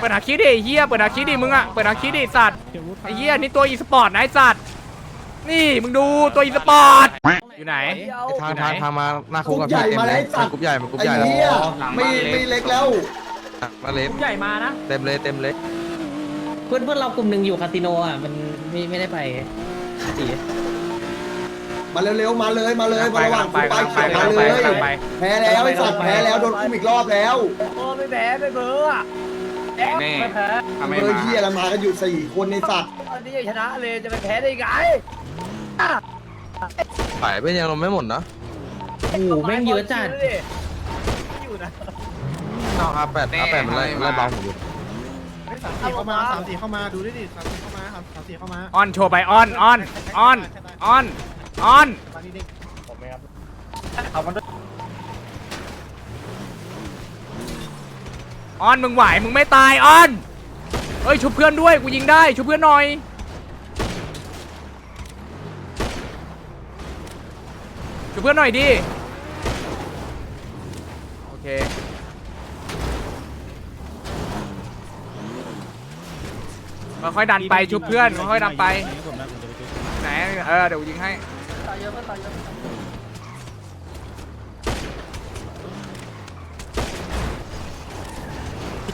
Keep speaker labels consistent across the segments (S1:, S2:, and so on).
S1: เปิดหาคิดดิไอ้เฮียเปิดหาคิดดิมึงอะเปิดหาคิดดิสัตว์ไอ้เฮียนี่ตัวอีสปอร์ตนะไอ้สัตว์นี่มึงดูตัวอีสปอร์ตอยู่ไหน
S2: ทางทางทางมาหน้าคุ
S3: ก
S2: ก
S3: รุ๊ป
S2: กับ
S3: ใหญ่
S2: พี่เต็ม
S3: มา
S2: เล
S3: แล้ว
S2: ย
S3: ไอ้สัตว์
S2: กรุ๊ปใหญ่มากรุ๊ป
S3: ไอ้
S2: ใหญ่แล้ว
S3: เหี้ยไม่ไม่เล็กแล้ว
S2: มาเล็บ
S1: ใหญ่มานะ
S2: เต็มเลยเต็มเลย
S4: เพื่อนเพื่อนเรากลุ่มหนึ่งอยู่คาสิโนอะมันไม่ไม่ได้ไปสี
S3: มาเร็วๆมาเลยมาเลย
S1: ไป
S3: มาระหว่าง
S1: ไป
S3: กูไป
S1: ไป
S3: เขียน
S1: ไป
S3: มาเล
S1: ไป
S3: ย
S1: ไป
S3: แพ้แล้วไอ้สัตว์แพ้แล้วโดนอุ้มอีกรอบแล้ว
S5: โอ้ไม่แพ้ไม่เบอร์อะ แพ้ไม่แพ้
S3: เบอร์เหี้ยแล้วมากันอยู่สี่คนในสัตว์
S5: ตอนนี้ยังชนะเลยจะไปแพ้ได้ไง
S2: ขายเป็นยังลงไม่หมดนะ
S4: โอ้โหแม่งเยอะจัด
S5: อยู่นะ
S2: เอาอาแปดอาแปดมันไล่ไล่เบาผมอยู่
S6: สามสี่เข้ามาสามสี่เข้ามาดูด้วยดิสามสี่เข้ามาครับสามสี่เข้ามา
S1: ออนโชว์ไปออนออนออนออนออน
S6: ตอนนี้เด็ก
S1: ออนมึงไหวมึงไม่ตายออนเอ้ยชุบเพื่อนด้วยกูยิงได้ชุบเพื่อนหน่อยชุบเพื่อนหน่อยดิโอเคค่อยๆดันไปชุบเพื่อนค่อยๆดันไปไหนเออเดี๋ยวกูยิงให้
S5: ตายเยอะมากตายเยอะ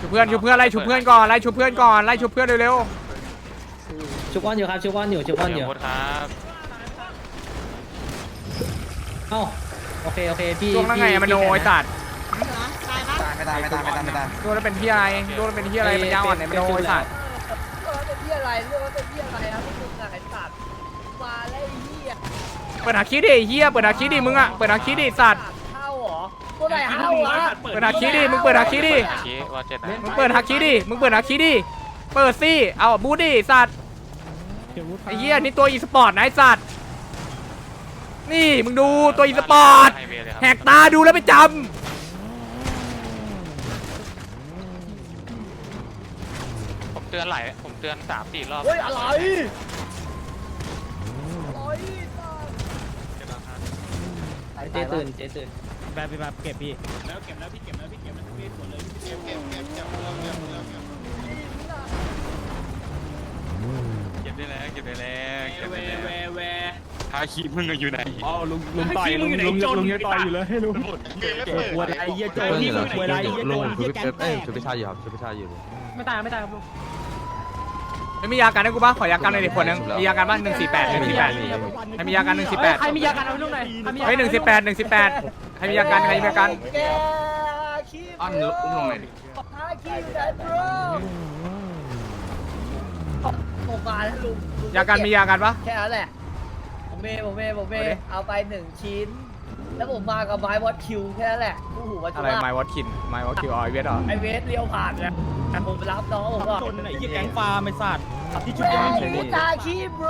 S1: ชุบเพื่อนชุบเพื่อนไล่ชุบเพื่อนก่อนไล่ชุบเพื่อนก่อนไล่ชุบเพื่อนเร็ว
S4: ชุบก้อนอยู่ครับชุบก้อนอยู่ชุบก้อนอยู่เอ้าโอเคโอเคพี่
S1: ๆช่วงนั้นไงอะมันโนไอ้สัตว์
S2: ไม่ได้ไม่ได้ไม่ได้ไม่ได้
S1: โดนแล้วเป็นที่อะไรโดนแล้วเป็นที่อะไรมันยาวอ่อนไหนมันโนไอ้สัตว์
S5: เรื่องเป็นที่อะไรเรื่องเป็นที่อะไรครับพวกมึงไอ้สัตว์มาแล้วไอ้เหี้ย
S1: เปิดหาคิดดิไอ้เฮียเปิดหาคิดดิมึงอะเปิดหาคิดดิสัตว์
S5: เข้าเหรอตัวไหนเข้าอะ
S1: เปิดหาคิดดิมึงเปิดหาคิดดิมึงเปิดหาคิดดิมึงเปิดหาคิดดิเปิดสิเอาบูดดิสัตว์ไอ้เฮียนี่ตัวอีสปอร์ตนะไอ้สัตว์นี่มึงดูตัวอีสปอร์ตแหกตาดูแล้วไปจ
S7: ผมเตือนหลายผมเตือนสามสี่รอบ
S5: เฮ้ยอะไรอะไรสัตว์
S4: เจตื่นเจตื่น
S1: แบบแบบเก็บพี่
S7: เก็บได้แล้วเก็บได้แล้วเก็บได้แล้วฮาคิมึงอะอยู่ไหน
S1: ลุงลุงต่อยลุงลุงลุงยังต่อยอยู่เลยให้ลุง
S2: หัวไอ้เหี้ยโจรนี่มันหัวไอ้เหี้ยโจรชุดเอ้ยชุดพิชาอยู่ครับชุดพิชาอยู่
S1: ไม่ตายไม่ตายครับลุงไม่มียากันให้กูปะขอยากันหน่อยดิขวดหนึงมียากันบ้างหนึ่งสี่แปดหนึ่งสี่แปดให้มียากันหนึ่งสี่แปด
S5: ใครมียากันเอาไปลูกหน่อย
S1: เฮ้ยหนึ่งสิบแปดหนึ่งสิบแปด ใครมียากันใครมียากัน
S5: แกขี้
S2: อ้อนอุ้มลงเลยดิ
S5: หาขี้ได้บรผมมาแล้วลุงลุง
S1: ยากันมียากันปะ
S5: แค่นั้นแหละ ผมเมย์ผมเมย์ผมเม
S1: เอาดิ
S5: ย์เอาไปหนึ่งชิ้น แล้วผมมากับไม้วอตคิวแค่นั้นแหละคู่หูวัช
S1: อะไร
S5: ระ
S1: ไมวอตคินไมวอตคิวออยเวสเหรอ
S5: ไอเวสเลี้ยวผ่านเนี่ยแต่ผมไปรับน้องผมก่อน
S1: ไหนยี่แก๊งฟาไม่สัตว์ที่ชุด
S5: แม่
S1: ยัง
S5: ง
S1: ไม่
S5: หมูตาขี้บร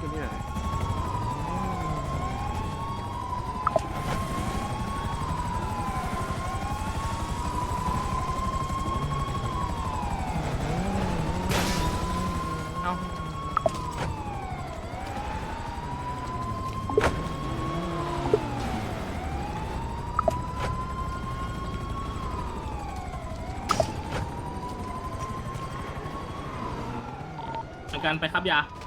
S5: สตาร์ทเลย
S1: เอา
S8: กันไปครับยา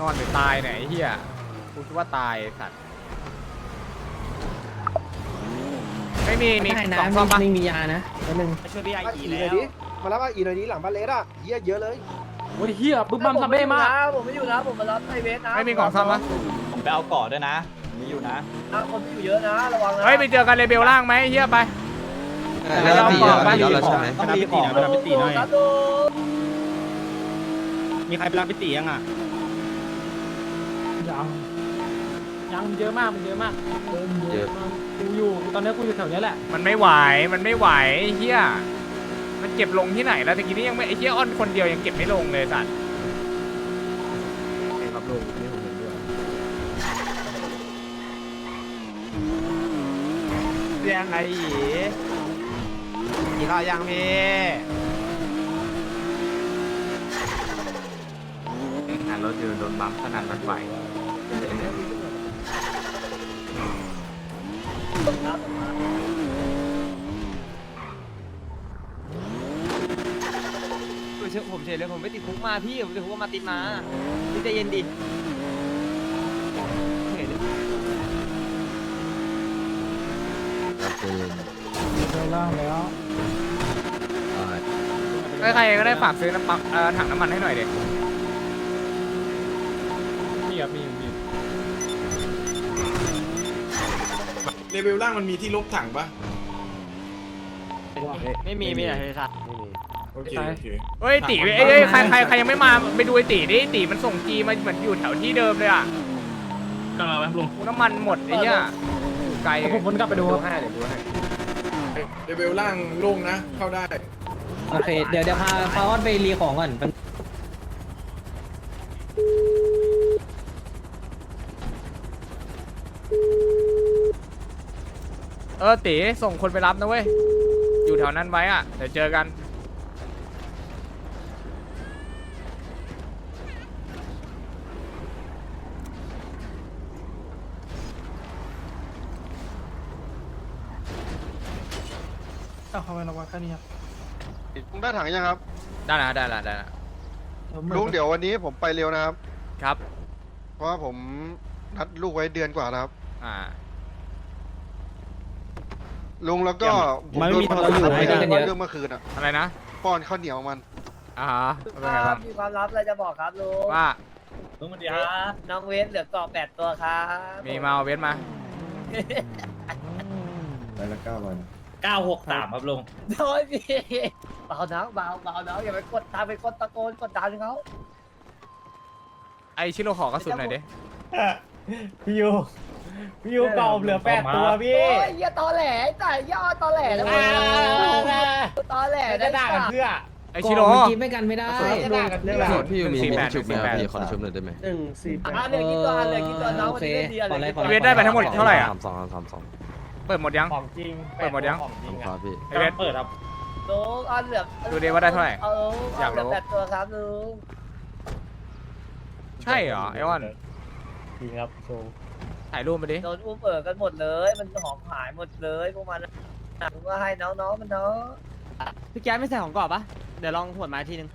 S1: นอนหรือตายเนี่ยไอ้เหี้ยกูคิดว่าตายไอ้สัตว์ไม่มีมี
S4: ได้
S1: ส
S4: นะ
S1: องซ่อมปะ
S4: ไม่มียานะแล้วนึง
S8: ช่วยพี่ไอ
S6: มาอีหน่อยดิมารับมาอีหน่อยดิหลังบ้านเลสอะเหี้ยเยอะเลย
S8: โอ้ยเฮียบึ้มบัมซัมเบ้มาก
S5: ผมไม่อยู่นะผมมารับไอเวสนะ
S1: ไม่มีกล่องซ่อมปะ
S8: ผมไปเอาก่อด้วยนะมีอยู่นะ
S5: นะคนที่อยู่เยอะนะระวังนะ
S1: เฮ้ยไปเจอกันเลเบลล่างไหมไอ้เหี้ยไป
S2: เอแล้วตีย้อนแล้วใช่ไหม
S8: ต้องมีของไปรับไปตีหน่อย
S5: ครับลุง
S8: มีใครไปรับไปตียังอะ
S9: ยังยังเยอะมากมันเยอะมาก
S2: เยอะ
S9: กูอยู่ตอนนี้กูอยู่แถวเนี้ยแหละ
S1: มันไม่ไหว มันไม่ไหวไอ้เฮียมันเก็บลงที่ไหนแล้วตะกี้นี้ยังไม่ไอ้เฮียอ้อนคนเดียวยังเก็บไม่ลงเลยสัตว์
S6: ครับลุงนี่ผมเห็นด้วย
S1: เรียงไงอีกี่ข้าวยังพี่ขนาดรถอยู่โดนบัมขนาดรถไหว
S4: ผมเฉยเลยผมไม่ติดคุกมาพี่ผมติดคุกมาติดมาพี่ใจเย็นดิ
S2: ครับเจน
S9: เร็วล่างแล้ว
S2: อ่า
S1: ใครๆก็ได้ฝากซื้อน้ำปักเอ่อถังน้ำมันให้หน่อยเด็
S9: มีอะมีมี
S6: เล เวลล่างมันมีที่ลบถังปะ
S4: ไม่มีมีอะไรสัตว์
S6: โอเคโอเค
S1: เฮ้ยตีเอ้ยเอ้ใครใครใครยังไม่มาไปดูไอ้ตีดิตีมันส่งจีมาเหมือนอยู่แถวที่เดิมเลยอะ
S8: กลังไปลุง
S1: น้ำมันหมดไอ้เหี้ยไกล
S9: ผมวนกลับไปดู
S1: ให้เดี๋ยวดูให้
S6: เลเวลล่างโล่งนะเข้าได้
S4: โอเคเดี๋ยวเดี๋ยวพาพาออนไปรีของก่อน
S1: เออตีส่งคนไปรับนะเว้ย อยู่แถวนั้นไว้อะ เดี๋ยวเจอกัน
S9: เอ้าทำไมเราวางแค่นี้อะ
S10: ลุงได้ถังยังครับ
S1: ได้นะได้ละได้ละ
S10: ลุงเดี๋ยววันนี้ผมไปเร็วนะครับ
S1: ครับ
S10: เพราะว่าผมนัดลูกไว้เดือนกว่านะครับ
S1: อ่า
S10: ลุงแล้วก็
S8: มันไม่มี
S10: ผ
S8: โทรอยู่
S10: โดน
S8: ให้
S10: ปัญ
S8: ได้
S10: หา
S8: กันเยอะ
S10: เรื่องเมื่อคืนอะ
S1: อะไรนะ
S10: ป้อนข้าวเหนียวมัน
S1: อ่าฮะเป็นไง
S5: ครั
S1: บ้า
S5: บ
S1: ง
S5: มีความลับอะไรจะบอกครับลุง
S1: ว่า
S8: ลุงสวัสดีครับ
S5: น้องเวสเหลือเกาะแปดตัวครับ
S1: มีมาเอาเวทมา
S3: ไปละเก้าวัน
S8: 963ครับลุง
S5: โดยพี่เบาน้องเบาเบาน้องอย่าไปกดตามไปกดตะโกนกดดันเขา
S1: ไอชิโร่ขอกระสุนหน่อยดิ
S8: พี่ยู พี่ยูกรอบเหลือแปดตัวพี่
S5: โอ้ยเหี้ยตอแหลแต่ย่อตอแหลนะมึงตอแหล
S8: จะด่ากันเพื่อ
S1: ไอชิโร่
S4: เมื่อกี้ไม่กันไม่ได้
S5: จะด่ากันเรื่องอะไร
S2: พี่มี
S1: สี่
S2: มี
S1: แปด
S2: ชุบไหม
S1: สี่แปด
S2: พี่ขอชุบหน่อยได้ไหม
S6: หนึ่งสี่แปด
S5: อะเหลือกี่ตัวเหลือกี่ตัวน้องมันจะได้ดีอะไร
S4: โอเค
S5: กี่ตัว
S1: เวทได้ไปทั้งหมดเท่าไหร่อะ
S2: สามสองสามสอง
S1: เปิดหมดยัง
S8: ของจริง
S1: เปิดหมดยัง
S8: ของจริง
S2: ครั
S8: อะ
S2: บพี่
S1: ไอเวท
S8: เปิดครับ
S5: ลุงเอาเหลือ
S1: ดูดิว่าได้เท่าไหร่
S5: เอา
S1: อยากรู้
S5: เหลือแปดตัวครับลุง
S1: ใช่เหรอไอออน
S8: จริงครับโชว์
S1: ถ่ายรูปมาดิ
S5: โดนอุ้มเอ๋อกันหมดเลย มันหอมหายหมดเลยพวกมันอะผมก็ให้น้องๆมันเนาะ
S4: พี่แก๊สไม่ใส่ของกรอบปะเดี๋ยวลองหวดมาทีนึง